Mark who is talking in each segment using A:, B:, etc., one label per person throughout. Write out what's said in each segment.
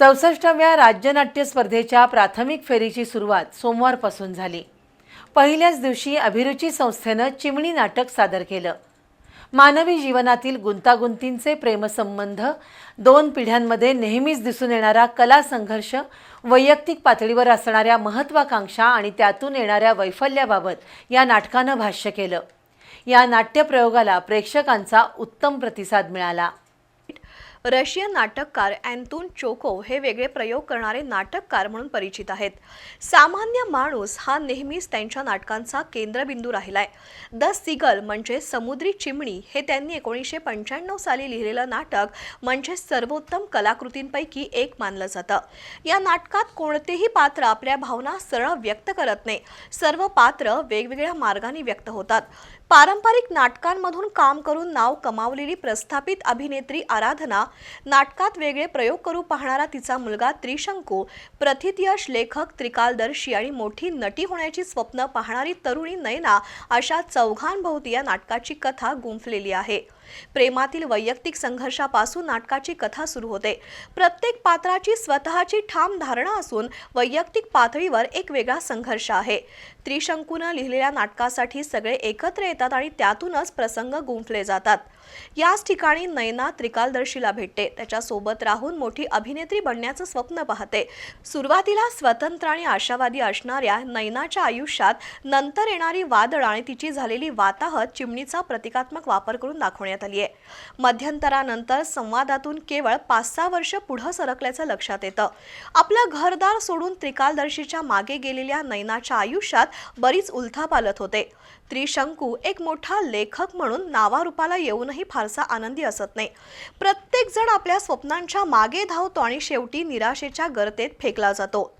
A: चौसष्टाव्या राज्यनाट्य स्पर्धेच्या प्राथमिक फेरीची सुरुवात सोमवारपासून झाली. पहिल्याच दिवशी अभिरुची संस्थेनं चिमणी नाटक सादर केलं. मानवी जीवनातील गुंतागुंतींचे प्रेमसंबंध दोन पिढ्यांमध्ये नेहमीच दिसून येणारा कला संघर्ष वैयक्तिक पातळीवर असणाऱ्या महत्त्वाकांक्षा आणि त्यातून येणाऱ्या वैफल्याबाबत या नाटकानं भाष्य केलं. या नाट्यप्रयोगाला प्रेक्षकांचा उत्तम प्रतिसाद मिळाला.
B: रशियन नाटककार अँतून चोकोव हे वेगळे प्रयोग करणारे नाटककार म्हणून परिचित आहेत. सामान्य माणूस हा नेहमीच त्यांच्या नाटकांचा केंद्रबिंदू राहिलाय. द सिगल म्हणजे समुद्री चिमणी हे त्यांनी एकोणीसशे पंच्याण्णव साली लिहिलेलं नाटक म्हणजे सर्वोत्तम कलाकृतींपैकी एक मानलं जातं. या नाटकात कोणतेही पात्र आपल्या भावना सरळ व्यक्त करत नाही. सर्व पात्र वेगवेगळ्या मार्गाने व्यक्त होतात. पारंपरिक नाटकांमधून काम करून नाव कमावलेली प्रस्थापित अभिनेत्री आराधना नाटकात वेगळे प्रयोग करू पाहणारा तिचा मुलगा त्रिशंकू प्रथितयश लेखक त्रिकालदर्शी आणि मोठी नटी होण्याची स्वप्न पाहणारी तरुणी नयना अशा चौघांभोवती या नाटकाची कथा गुंफलेली आहे. प्रेमातील वैयक्तिक संघर्षापासून नाटकाची कथा सुरू होते. प्रत्येक पात्राची स्वतःची ठाम धारणा असून वैयक्तिक पातळीवर एक वेगळा संघर्ष आहे. त्रिशंकूनं लिहिलेल्या नाटकासाठी सगळे एकत्र येतात आणि त्यातूनच प्रसंग गुंफले जातात. याच ठिकाणी नयना त्रिकालदर्शीला भेटते. त्याच्यासोबत राहून मोठी अभिनेत्री बनण्याचं स्वप्न पाहते. सुरुवातीला स्वतंत्र आणि आशावादी असणाऱ्या नयनाच्या आयुष्यात नंतर येणारी वादळ आणि तिची झालेली वाताहत चिमणीचा प्रतिकात्मक वापर करून दाखवण्यात आली आहे. मध्यंतरानंतर संवादातून केवळ पाच सहा वर्ष पुढं सरकल्याचं लक्षात येतं. आपलं घरदार सोडून त्रिकालदर्शीच्या मागे गेलेल्या नयनाच्या आयुष्यात बरीच उलथापालत होते. त्रिशंकू एक मोठा लेखक म्हणून नावारूपाला येऊनही फारसा आनंदी असत नाही. प्रत्येक जण आपल्या स्वप्नांच्या मागे धावतो आणि शेवटी निराशेच्या गर्तेत फेकला जातो.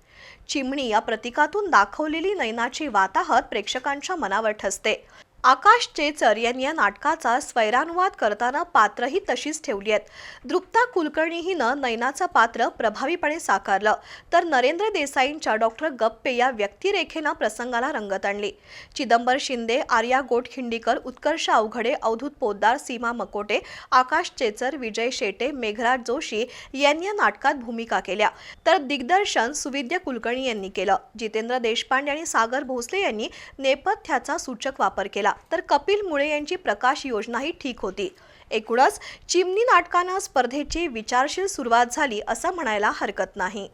B: चिमणी या प्रतीकातून दाखवलेली नैनाची वाताहत प्रेक्षकांच्या मनावर ठसते. आकाश चेचर यांनी या नाटकाचा स्वैरानुवाद करताना पात्रही तशीच ठेवली आहेत. दृप्ता कुलकर्णी हिनं नयनाचं पात्र प्रभावीपणे साकारलं. तर नरेंद्र देसाईंच्या डॉक्टर गप्पे या व्यक्तिरेखेनं प्रसंगाला रंगत आणली. चिदंबर शिंदे आर्या गोटखिंडीकर उत्कर्ष अवघडे अवधूत पोद्दार सीमा मकोटे आकाश चेचर विजय शेटे मेघराज जोशी यांनी या नाटकात भूमिका केल्या. तर दिग्दर्शन सुविद्य कुलकर्णी यांनी केलं. जितेंद्र देशपांडे आणि सागर भोसले यांनी नेपथ्याचा सूचक वापर केला. केला तर कपिल मुळे यांची प्रकाश योजनाही ठीक होती. एकूणच चिमणी नाटकानं स्पर्धेची विचारशील सुरुवात झाली असं म्हणायला हरकत नाही.